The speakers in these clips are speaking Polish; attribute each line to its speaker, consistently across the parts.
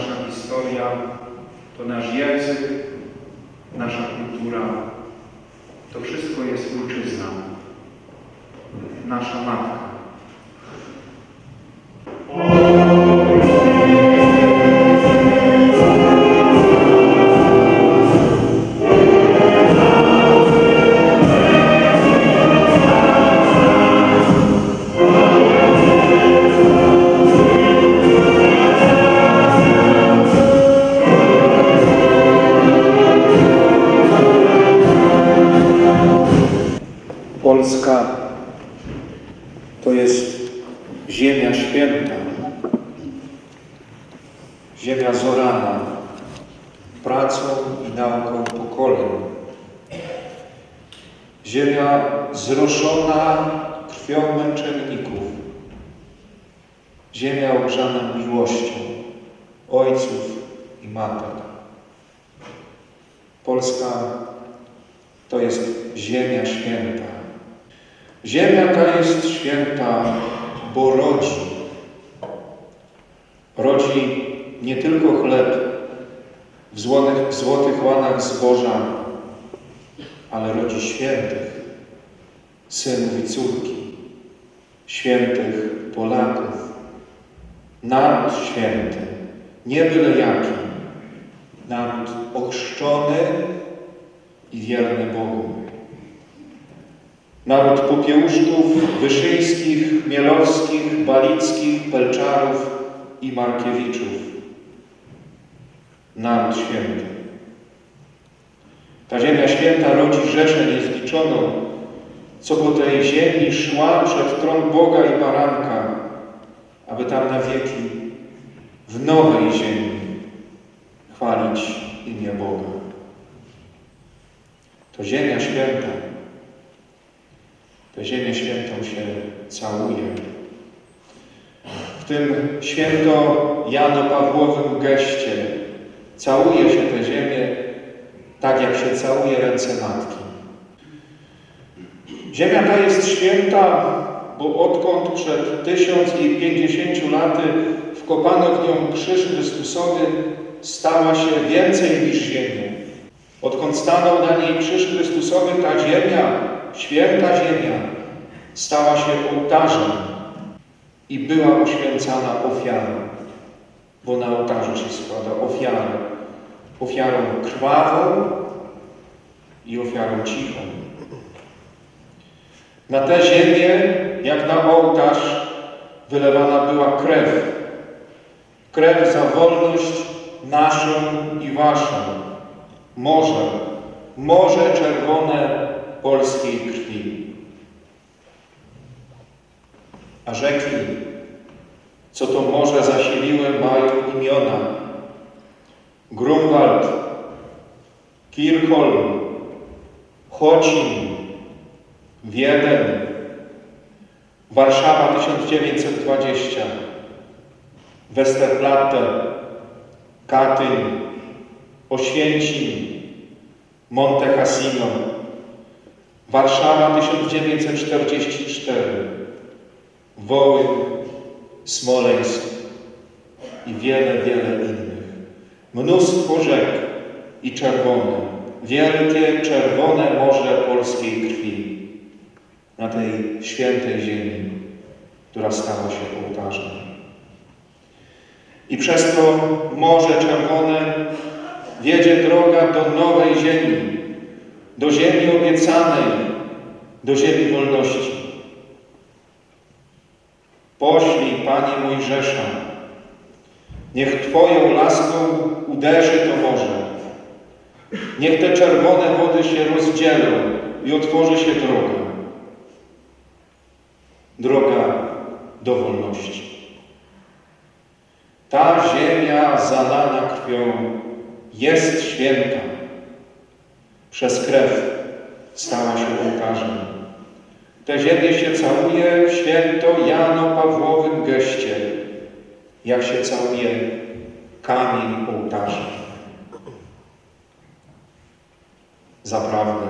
Speaker 1: nasza historia, to nasz język, nasza kultura. To wszystko jest ojczyzna, nasza matka.
Speaker 2: Krwią męczenników, ziemia ogrzana miłością ojców i matek. Polska to jest ziemia święta. Ziemia ta jest święta, bo rodzi. Rodzi nie tylko chleb w złotych, w złotych łanach zboża, ale rodzi świętych, synów i córki, świętych Polaków. Naród święty, nie byle jaki, naród ochrzczony i wierny Bogu. Naród Popiełuszków, Wyszyńskich, Mielowskich, Balickich, Pelczarów i Markiewiczów. Naród święty. Ta ziemia święta rodzi rzeszę niezliczoną, co po tej ziemi szła przed tron Boga i Baranka, aby tam na wieki, w nowej ziemi, chwalić imię Boga. To ziemia święta. Tę ziemię świętą się całuje. W tym święto Jano Pawłowym geście całuje się tę ziemię tak, jak się całuje ręce matki. Ziemia ta jest święta, bo odkąd przed tysiąc i pięćdziesięciu laty wkopano w nią krzyż Chrystusowy, stała się więcej niż ziemią. Odkąd stanął na niej krzyż Chrystusowy, ta ziemia, święta ziemia, stała się ołtarzem i była uświęcana ofiarą, bo na ołtarzu się składa ofiarę. Ofiarą krwawą i ofiarą cichą. Na tę ziemię, jak na ołtarz, wylewana była krew. Krew za wolność naszą i waszą morze, morze czerwone polskiej krwi. A rzeki, co to morze zasiliły, mają imiona. Grunwald, Kirchholm, Chocin, Wiedeń, Warszawa 1920, Westerplatte, Katyń, Oświęcim, Monte Cassino, Warszawa 1944, Wołyń, Smoleńsk. I wiele, wiele innych. Mnóstwo rzek i czerwone, wielkie czerwone morze polskiej krwi na tej świętej ziemi, która stała się ołtarzem. I przez to Morze Czerwone wiedzie droga do nowej ziemi, do ziemi obiecanej, do ziemi wolności. Poślij, Panie Mojżesza, niech Twoją laską uderzy to morze. Niech te czerwone wody się rozdzielą i otworzy się droga. Droga do wolności. Ta ziemia zalana krwią jest święta przez krew stała się ołtarzem. Tę ziemię się całuje w święto Jano Pawłowym geście, jak się całuje kamień ołtarza. Zaprawdę,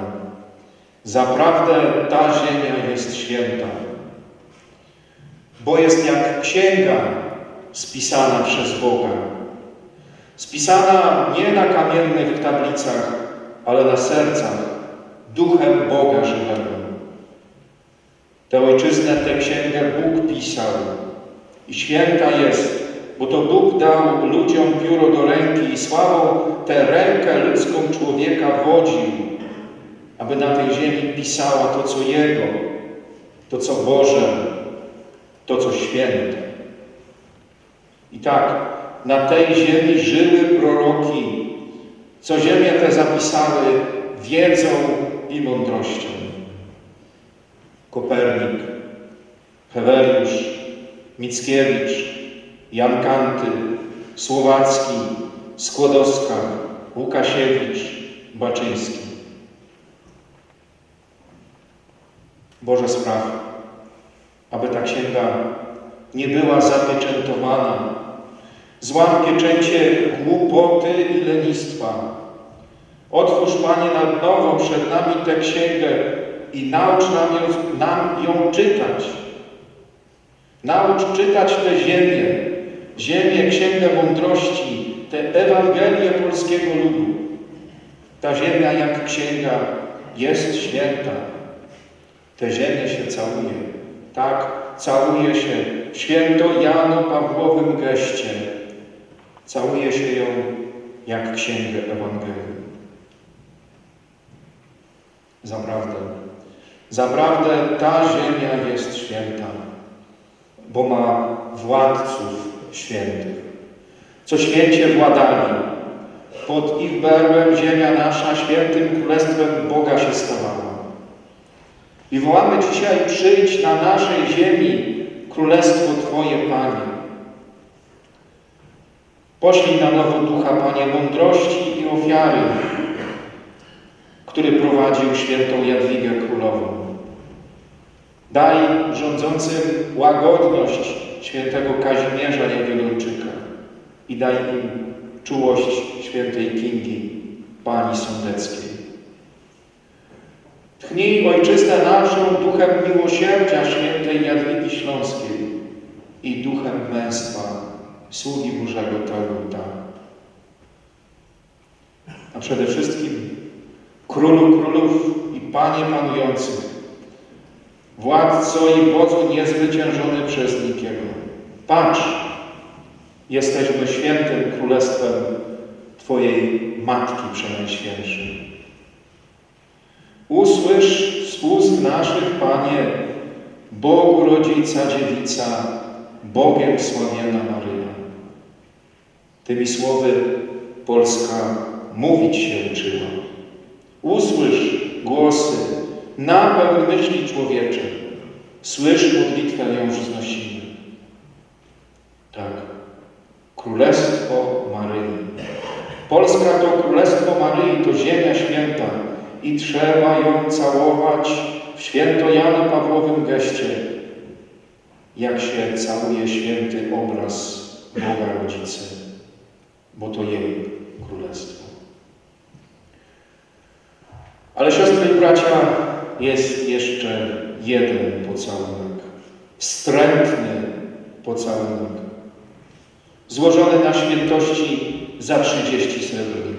Speaker 2: zaprawdę ta ziemia jest święta, bo jest jak księga spisana przez Boga. Spisana nie na kamiennych tablicach, ale na sercach, duchem Boga żywego. Tę ojczyznę, tę księgę Bóg pisał i święta jest, bo to Bóg dał ludziom pióro do ręki i sławą tę rękę ludzką człowieka wodził, aby na tej ziemi pisała to, co Jego, to, co Boże, to, co święte. I tak, na tej ziemi żyły proroki, co ziemię te zapisały wiedzą i mądrością. Kopernik, Heweliusz, Mickiewicz, Jan Kanty, Słowacki, Skłodowska, Łukasiewicz, Baczyński. Boże spraw, aby ta księga nie była zapieczętowana. Złam pieczęcie głupoty i lenistwa. Otwórz, Panie, na nowo przed nami tę księgę i naucz nam ją, nam ją czytać. Naucz czytać tę ziemię, ziemię, księgę mądrości, tę Ewangelię polskiego ludu. Ta ziemia jak księga jest święta. Tę ziemię się całuje. Tak, całuje się w święto Jano Pawłowym geście. Całuje się ją jak księgę Ewangelii. Zaprawdę, zaprawdę ta ziemia jest święta, bo ma władców świętych, co święcie władali. Pod ich berłem ziemia nasza świętym królestwem Boga się stawała. I wołamy dzisiaj, przyjdź na naszej ziemi królestwo Twoje, Panie. Poślij na nowo ducha, Panie, mądrości i ofiary, który prowadził świętą Jadwigę Królową. Daj rządzącym łagodność świętego Kazimierza Jagiellończyka i daj im czułość świętej Kingi, Pani Sądeckiej. Tchnij ojczyznę naszą duchem miłosierdzia świętej Jadwigi Śląskiej i duchem męstwa sługi Bożego Teluta. A przede wszystkim Królu Królów i Panie Panujący, Władco i wodzu niezwyciężony przez nikiego. Patrz, jesteśmy świętym królestwem Twojej Matki Przenajświętszej. Usłysz z ust naszych, Panie, Bogu Rodzica Dziewica, Bogiem sławiona Maryja. Tymi słowy Polska mówić się uczyła. Usłysz głosy, napełń myśli człowiecze. Słysz modlitwę, ją wznosimy. Tak, Królestwo Maryi. Polska to Królestwo Maryi, to ziemia święta i trzeba ją całować w święto Jana Pawłowym geście, jak się całuje święty obraz Boga Rodzicy, bo to jej Królestwo. Ale siostry i bracia, jest jeszcze jeden pocałunek, wstrętny pocałunek, złożony na świętości za 30 srebrników.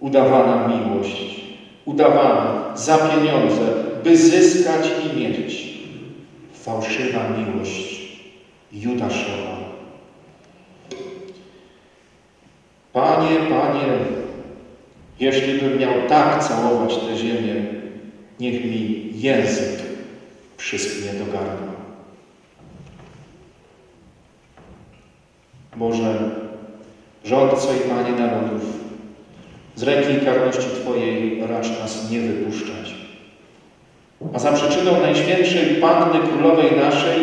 Speaker 2: Udawana miłość, udawana za pieniądze, by zyskać i mieć. Fałszywa miłość Judaszowa. Panie, Panie, jeśli bym miał tak całować tę ziemię, niech mi język przyschnie do gardła. Boże, rządco i Panie narodów, z ręki karności Twojej racz nas nie wypuszczać. A za przyczyną Najświętszej Panny Królowej naszej,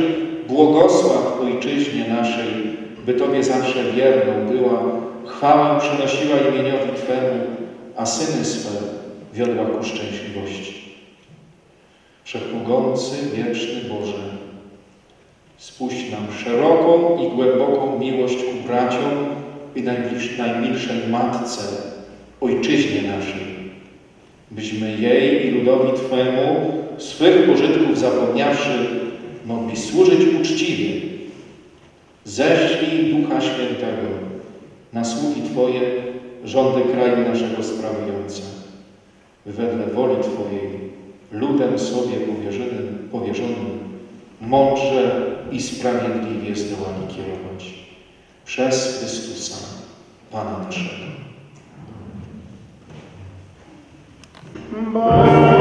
Speaker 2: błogosław Ojczyźnie naszej, by Tobie zawsze wierną była, chwałę przynosiła imieniowi Twemu, a syny swe wiodła ku szczęśliwości. Wszechmogący, wieczny Boże, spuść nam szeroką i głęboką miłość ku braciom i najmilszej Matce, Ojczyźnie naszej, byśmy jej i ludowi Twemu swych pożytków zapomniawszy, mogli służyć uczciwie. Ześlij Ducha Świętego na sługi Twoje, rządy kraju naszego sprawujące. Wedle woli Twojej, ludem sobie powierzonym, powierzonym mądrze i sprawiedliwie zdołali kierować. Przez Chrystusa, Pana naszego. Bye.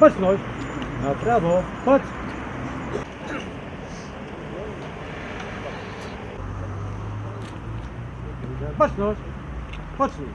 Speaker 3: Powiedział, baczność, na prawo, chodź. Baczność, pocznij.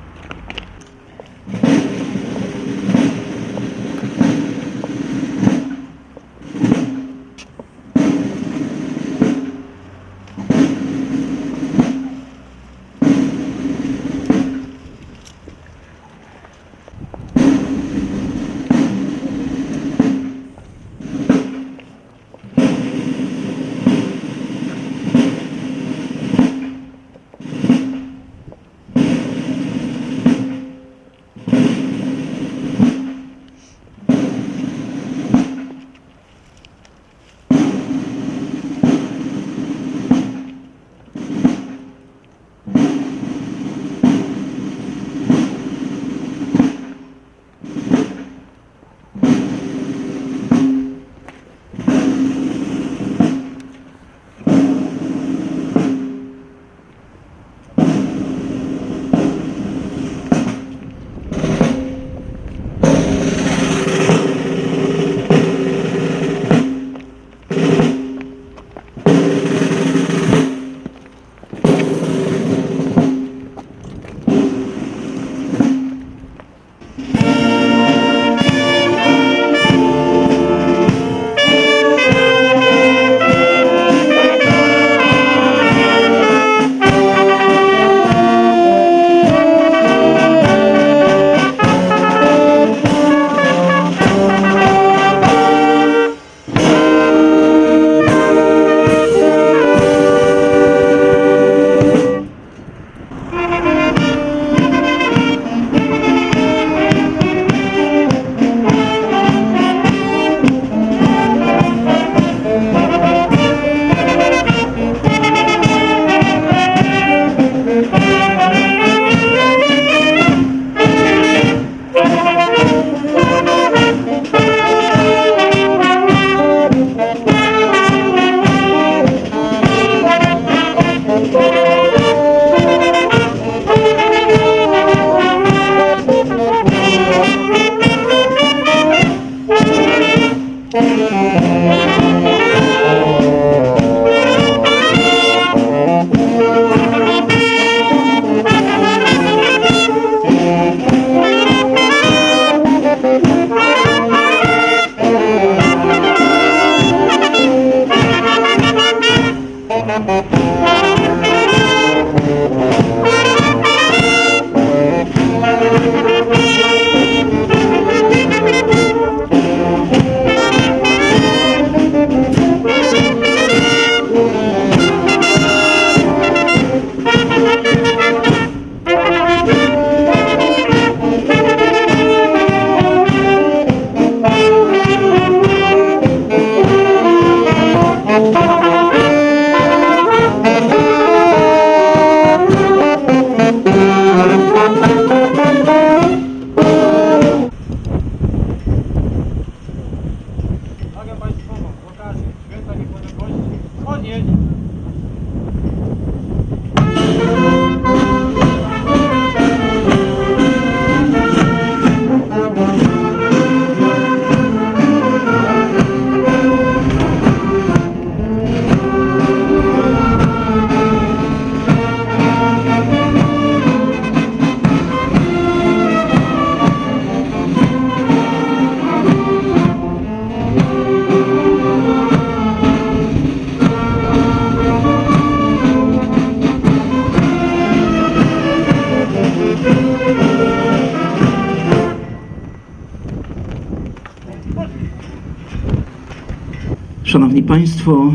Speaker 4: Szanowni Państwo,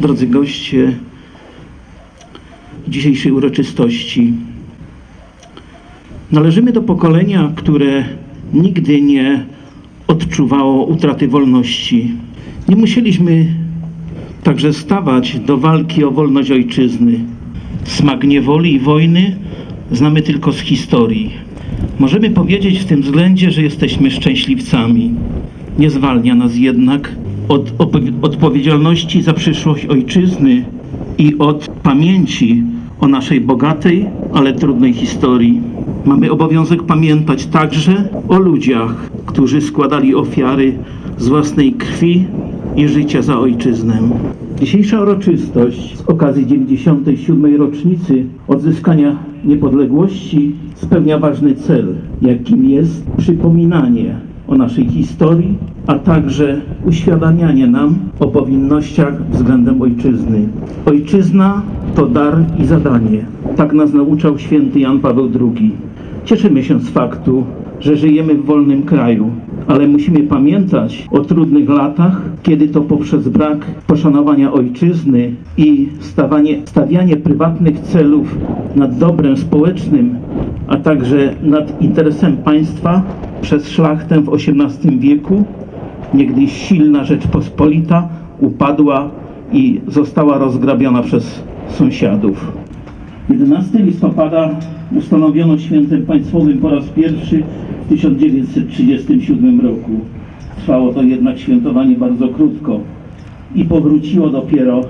Speaker 4: drodzy goście dzisiejszej uroczystości, należymy do pokolenia, które nigdy nie odczuwało utraty wolności. Nie musieliśmy także stawać do walki o wolność ojczyzny. Smak niewoli i wojny znamy tylko z historii. Możemy powiedzieć w tym względzie, że jesteśmy szczęśliwcami. Nie zwalnia nas jednak od odpowiedzialności za przyszłość ojczyzny i od pamięci o naszej bogatej, ale trudnej historii. Mamy obowiązek pamiętać także o ludziach, którzy składali ofiary z własnej krwi i życia za ojczyznę. Dzisiejsza uroczystość z okazji 97. rocznicy odzyskania niepodległości spełnia ważny cel, jakim jest przypominanie o naszej historii, a także uświadamianie nam o powinnościach względem ojczyzny. Ojczyzna to dar i zadanie. Tak nas nauczał święty Jan Paweł II. Cieszymy się z faktu, że żyjemy w wolnym kraju, ale musimy pamiętać o trudnych latach, kiedy to poprzez brak poszanowania ojczyzny i stawianie prywatnych celów nad dobrem społecznym, a także nad interesem państwa przez szlachtę w XVIII wieku, niegdyś silna Rzeczpospolita upadła i została rozgrabiona przez sąsiadów. 11 listopada ustanowiono świętem państwowym po raz pierwszy w 1937 roku. Trwało to jednak świętowanie bardzo krótko i powróciło dopiero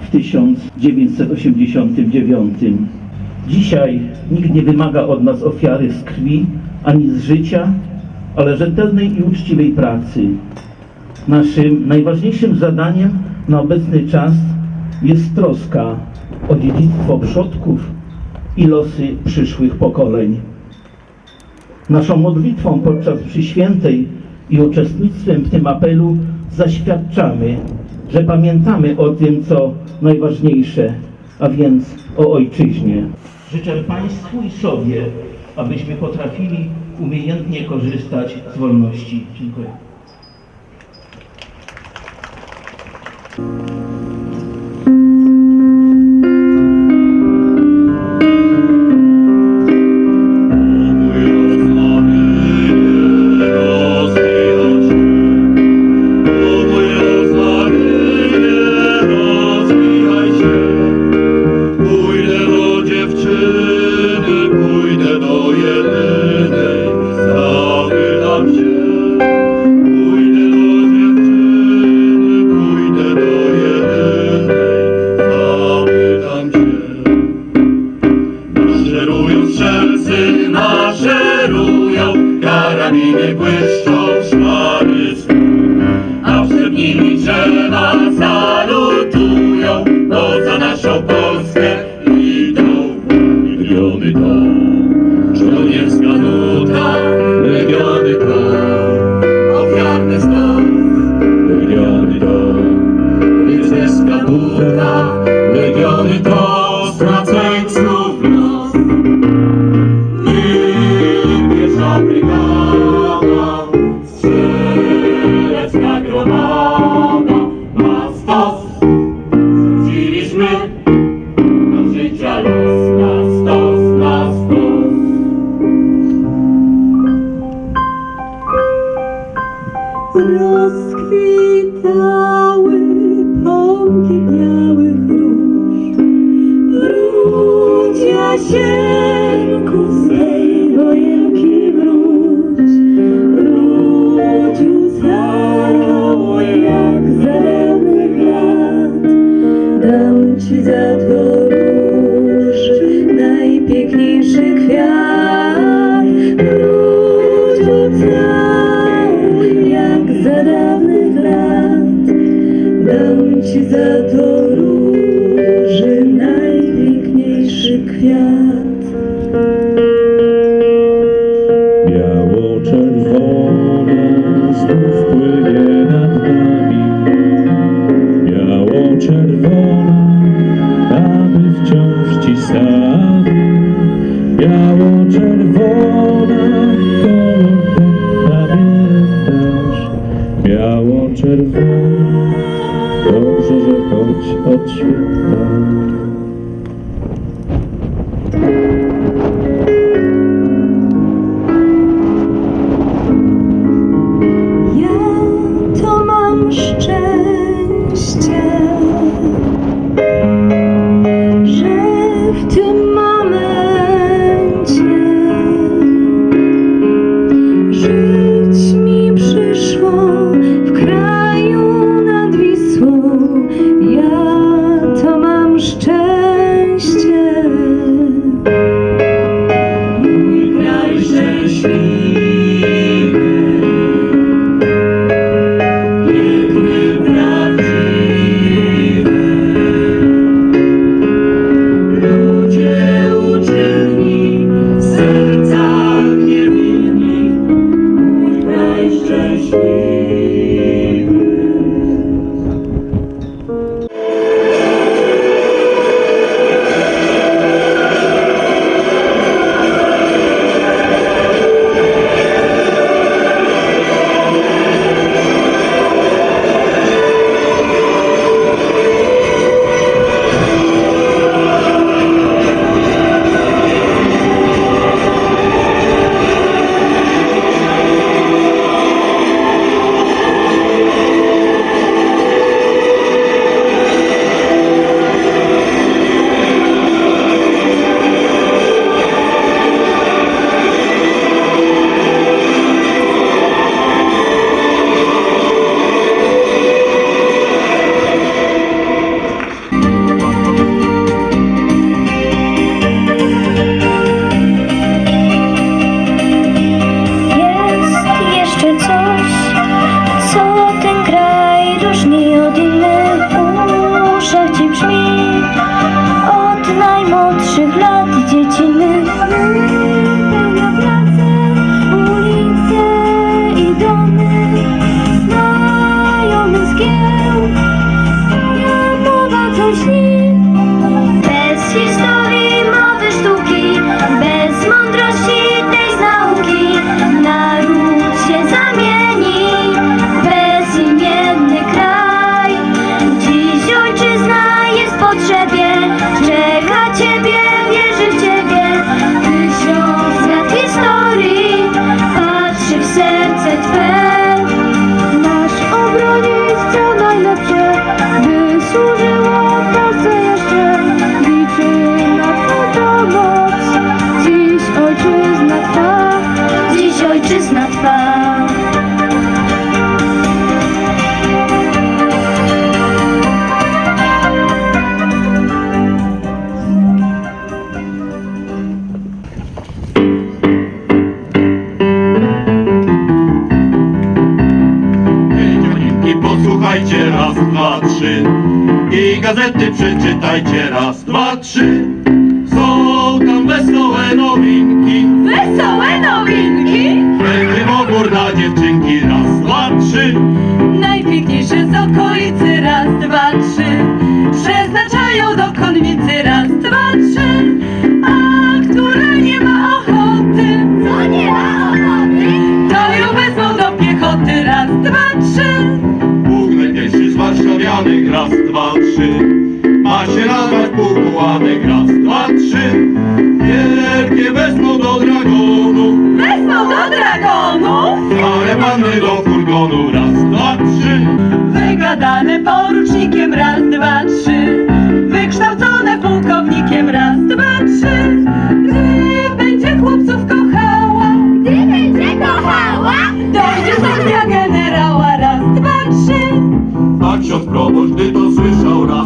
Speaker 4: w 1989. Dzisiaj nikt nie wymaga od nas ofiary z krwi ani z życia, ale rzetelnej i uczciwej pracy. Naszym najważniejszym zadaniem na obecny czas jest troska o dziedzictwo przodków i losy przyszłych pokoleń. Naszą modlitwą podczas mszy świętej i uczestnictwem w tym apelu zaświadczamy, że pamiętamy o tym, co najważniejsze, a więc o ojczyźnie. Życzę Państwu i sobie, abyśmy potrafili umiejętnie korzystać z wolności. Dziękuję.
Speaker 5: Do życia
Speaker 6: Dajcie raz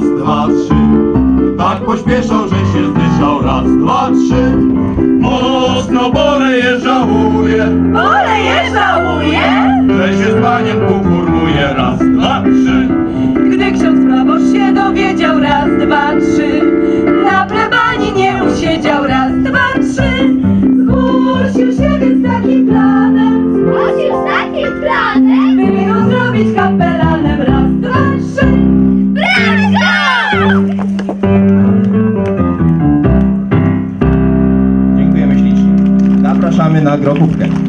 Speaker 6: raz, dwa, trzy. Tak pośpieszał, że się zdyszał. Raz, dwa, trzy. Mocno boleje, żałuje.
Speaker 5: Boleje, żałuje?
Speaker 6: Że się z paniem pokurmuje Raz, dwa, trzy.
Speaker 5: Gdy ksiądz proboszcz się dowiedział. Raz, dwa, trzy. Na plebanii nie usiedział. Raz, dwa, trzy. Zgłosił się więc takim planem. Zgłosił z takim planem. drogówkę.